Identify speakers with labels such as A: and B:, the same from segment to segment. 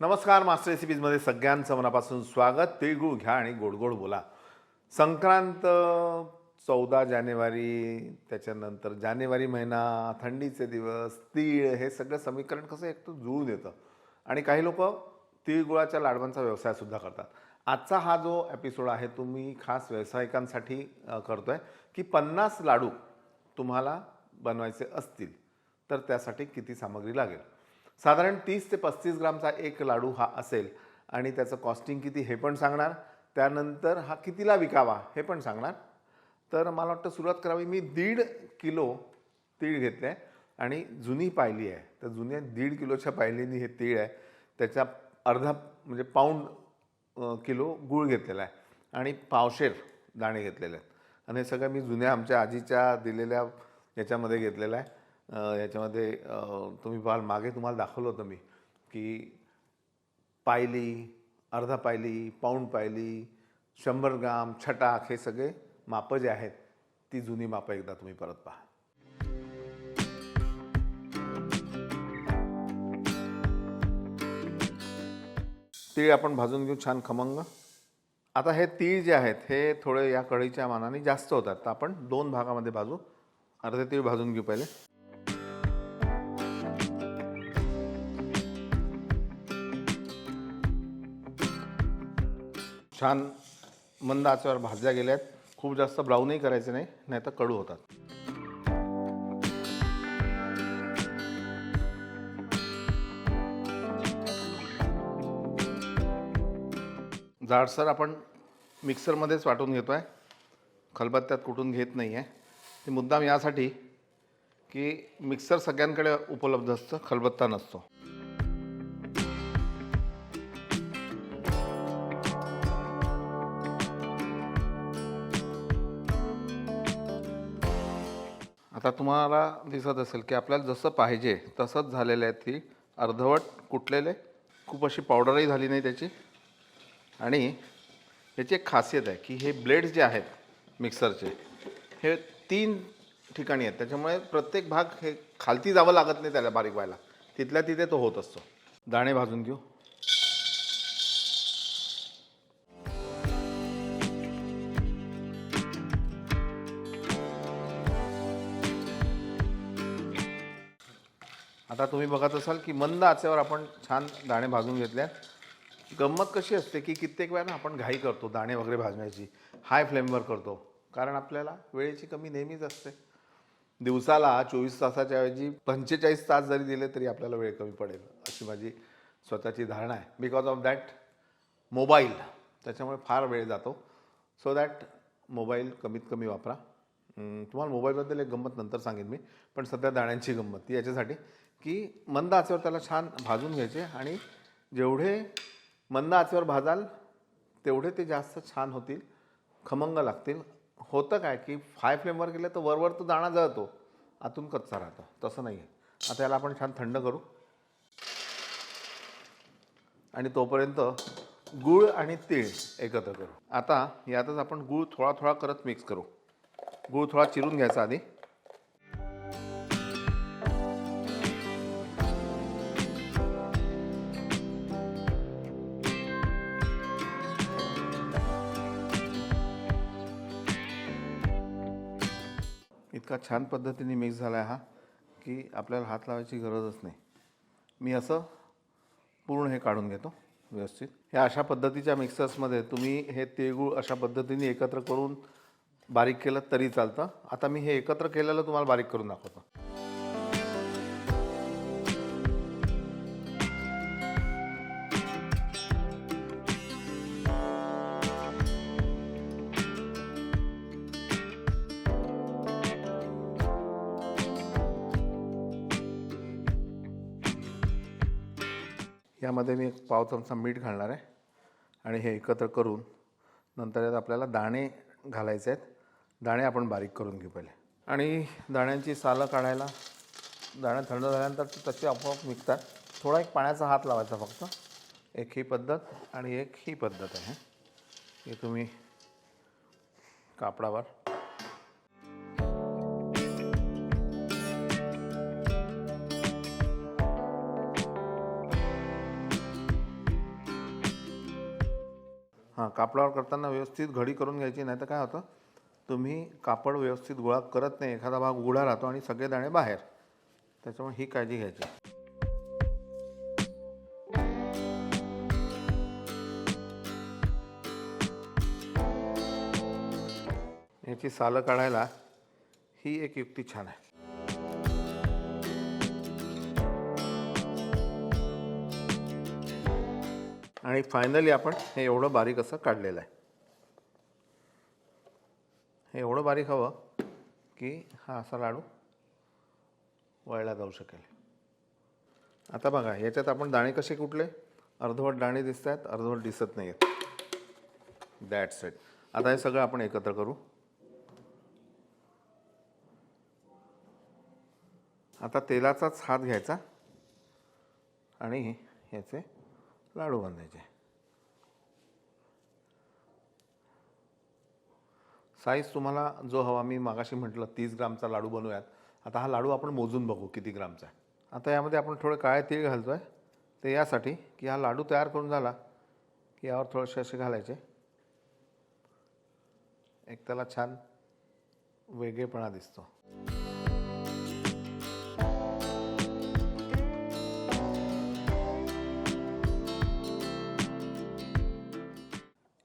A: नमस्कार मास्टर रेसिपीजमध्ये सगळ्यांचं मनापासून स्वागत. तिळगुळ घ्या आणि गोड गोड बोला. संक्रांत चौदा जानेवारी त्याच्यानंतर जानेवारी महिना थंडीचे दिवस तीळ हे सगळं समीकरण कसं एकटं जुळून येतं. आणि काही लोक तिळगुळाच्या लाडवांचा व्यवसायसुद्धा करतात. आजचा हा जो एपिसोड आहे तो मी खास व्यावसायिकांसाठी करतो आहे की पन्नास लाडू तुम्हाला बनवायचे असतील तर त्यासाठी किती सामग्री लागेल? साधारण तीस ते पस्तीस ग्रामचा एक लाडू हा असेल. आणि त्याचं कॉस्टिंग किती हे पण सांगणार. त्यानंतर हा कितीला विकावा हे पण सांगणार. तर मला वाटतं सुरुवात करावी. मी दीड किलो तीळ घेतले आहे आणि जुनी पायली आहे. तर जुन्या दीड किलोच्या पायलीनी हे तीळ आहे. त्याच्या अर्धा म्हणजे पाऊंड किलो गूळ घेतलेला आहे. आणि पावशेर दाणे घेतलेले आहेत. आणि हे सगळं मी जुन्या आमच्या आजीच्या दिलेल्या याच्यामध्ये घेतलेलं आहे. याच्यामध्ये तुम्ही पाहाल मागे तुम्हाला दाखवलं होतं मी की पायली अर्धा पायली पाऊंड पायली शंभर ग्राम छटाक हे सगळे मापं जे आहेत ती जुनी मापं एकदा तुम्ही परत पहा. तीळ आपण भाजून घेऊ छान खमंग. आता हे तीळ जे आहेत हे थोडे या कढईच्या मानाने जास्त होतात. तर आपण दोन भागामध्ये भाजू. अर्धे तीळ भाजून घेऊ पहिले. छान मंद आचेवर भाजल्या गेल्या आहेत खूप जास्त ब्राऊनही करायचे नाही नाही तर कडू होतात. जाडसर आपण मिक्सरमध्येच वाटून घेतो आहे खलबत्त्यात कुटून घेत नाही आहे ते मुद्दाम यासाठी की मिक्सर सगळ्यांकडे उपलब्ध असतं खलबत्ता नसतो. आता तुम्हाला दिसत असेल की आपल्याला जसं पाहिजे तसंच झालेलं आहे ती अर्धवट कुटलेले. खूप अशी पावडरही झाली नाही त्याची. आणि याची एक खासियत आहे की हे ब्लेड्स जे आहेत मिक्सरचे हे तीन ठिकाणी आहेत. त्याच्यामुळे प्रत्येक भाग हे खालती जावं लागत नाही त्याला बारीक व्हायला. तिथल्या तिथे तो होत असतो. दाणे भाजून घेऊ. आता तुम्ही बघत असाल की मंद आचेवर आपण छान दाणे भाजून घेतल्यात गंमत कशी असते की कित्येक वेळा ना आपण घाई करतो दाणे वगैरे भाजण्याची हाय फ्लेमवर करतो. कारण आपल्याला वेळेची कमी नेहमीच असते. दिवसाला चोवीस तासाच्या ऐवजी पंचेचाळीस तास जरी दिले तरी आपल्याला वेळ कमी पडेल अशी माझी स्वतःची धारणा आहे. बिकॉज ऑफ दॅट मोबाईल त्याच्यामुळे फार वेळ जातो. सो दॅट मोबाईल कमीत कमी वापरा. तुम्हाला मोबाईलबद्दल एक गंमत नंतर सांगेन मी पण सध्या दाण्यांची गंमत ती याच्यासाठी की मंद आचेवर त्याला छान भाजून घ्यायचे आणि जेवढे मंद आचेवर भाजाल तेवढे ते जास्त छान होतील खमंग लागतील. होतं काय की हाय फ्लेमवर गेलं तर वरवर तो दाणा जळतो आतून कच्चा राहतो. तसं नाही आहे आता याला आपण छान थंड करू. आणि तोपर्यंत गूळ आणि तीळ एकत्र करू. आता यातच आपण गूळ थोडा थोडा करत मिक्स करू. गूळ थोडा चिरून घ्यायचा आधी. इतका छान पद्धतीने मिक्स झाला आहे हा की आपल्याला हात लावायची गरजच नाही. मी असं पूर्ण हे काढून घेतो व्यवस्थित. ह्या अशा पद्धतीच्या मिक्सर्समध्ये तुम्ही हे तिळगुळ अशा पद्धतीने एकत्र करून बारीक केलं तरी चालतं. आता मी हे एकत्र केलेलं तुम्हाला बारीक करून दाखवतो. यामध्ये मी एक पाव चमचा मीठ घालणार आहे. आणि हे एकत्र करून नंतर यात आपल्याला दाणे घालायचे आहेत. दाणे आपण बारीक करून घेऊ पहिले. आणि दाण्यांची सालं काढायला दाणे थंड झाल्यानंतर तसे आपोआप निघतात. थोडा एक पाण्याचा हात लावायचा फक्त. एक ही पद्धत आणि एक ही पद्धत आहे. हे तुम्ही कापडावर हां कापडावर करताना व्यवस्थित घडी करून घ्यायची नाही तर काय होतं? तुम्ही कापड व्यवस्थित गोळा करत नाही एखादा भाग उघडा राहतो आणि सगळे दाणे बाहेर. त्याच्यामुळे ही काळजी घ्यायची. याची सालं काढायला ही एक युक्ती छान आहे. आणि फायनली आपण हे एवढं बारीक असं काढलेलं आहे. हे एवढं बारीक हवं की हा असा लाडू वळला जाऊ शकेल. आता बघा याच्यात आपण दाणे कसे कुठले? अर्धवट दाणे दिसत आहेत अर्धवट दिसत नाही आहेत दॅट्स इट आता हे सगळं आपण एकत्र करू. आता तेलाचाच हात घ्यायचा आणि ह्याचे लाडू बांधायचे. साईज तुम्हाला जो हवा मी मागाशी म्हटलं तीस ग्रामचा लाडू बनवूयात. आता हा लाडू आपण मोजून बघू किती ग्रामचा आहे. आता यामध्ये आपण थोडं काळे तीळ घालतो आहे ते यासाठी की हा लाडू तयार करून झाला की यावर थोडेसे असे घालायचे. एक त्याला छान वेगळेपणा दिसतो.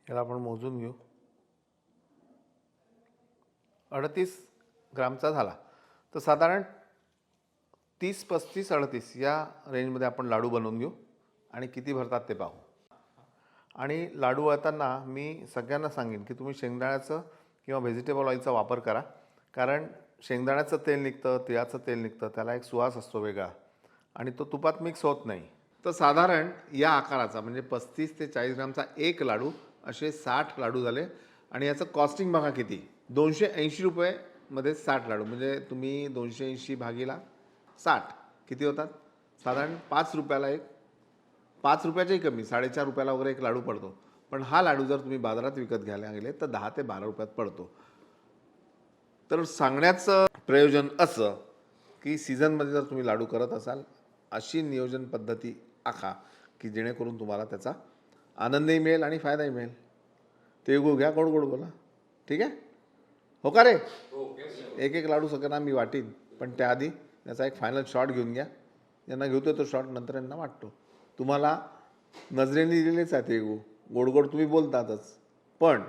A: याला आपण मोजून घेऊ. अडतीस ग्रामचा झाला. तर साधारण तीस पस्तीस अडतीस या रेंजमध्ये आपण लाडू बनवून घेऊ आणि किती भरतात ते पाहू. आणि लाडू वळताना मी सगळ्यांना सांगेन की तुम्ही शेंगदाण्याचं किंवा व्हेजिटेबल ऑइलचा वापर करा. कारण शेंगदाण्याचं तेल निघतं तिळाचं तेल निघतं त्याला एक सुवास असतो वेगळा आणि तो तुपात मिक्स होत नाही. तर साधारण या आकाराचा म्हणजे पस्तीस ते चाळीस ग्रामचा एक लाडू असे साठ लाडू झाले. आणि याचं कॉस्टिंग बघा किती? दोनशे ऐंशी रुपयेमध्ये साठ लाडू. म्हणजे तुम्ही दोनशे ऐंशी भागीला साठ. किती होतात? साधारण पाच रुपयाला एक पाच रुपयाच्याही कमी साडेचार रुपयाला वगैरे एक लाडू पडतो. पण हा लाडू जर तुम्ही बाजारात विकत घ्यायला गेले तर दहा ते बारा रुपयात पडतो. तर सांगण्याचं प्रयोजन असं की सीझनमध्ये जर तुम्ही लाडू करत असाल अशी नियोजन पद्धती आखा की जेणेकरून तुम्हाला त्याचा आनंदही मिळेल आणि फायदाही मिळेल. तिळगुळ घ्या गोड गोड बोला ठीक आहे? हो का रे? एक एक लाडू सगळ्यांना मी वाटीन पण त्याआधी त्याचा एक फायनल शॉट घेऊन घ्या. ज्यांना घेतो तो शॉट नंतर यांना वाटतो. तुम्हाला नजरेने दिलेलेच आहे ते गोड गोड तुम्ही बोलतातच. पण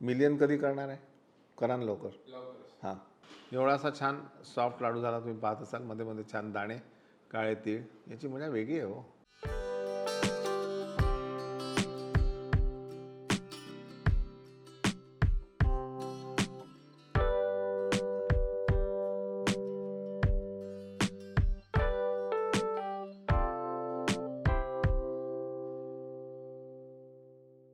A: मिलियन कधी करणार आहे? करा ना लवकर. हां. एवढासा छान सॉफ्ट लाडू झाला तुम्ही पाहत असाल. मध्ये मध्ये छान दाणे काळे तीळ याची मजा वेगळी आहे हो.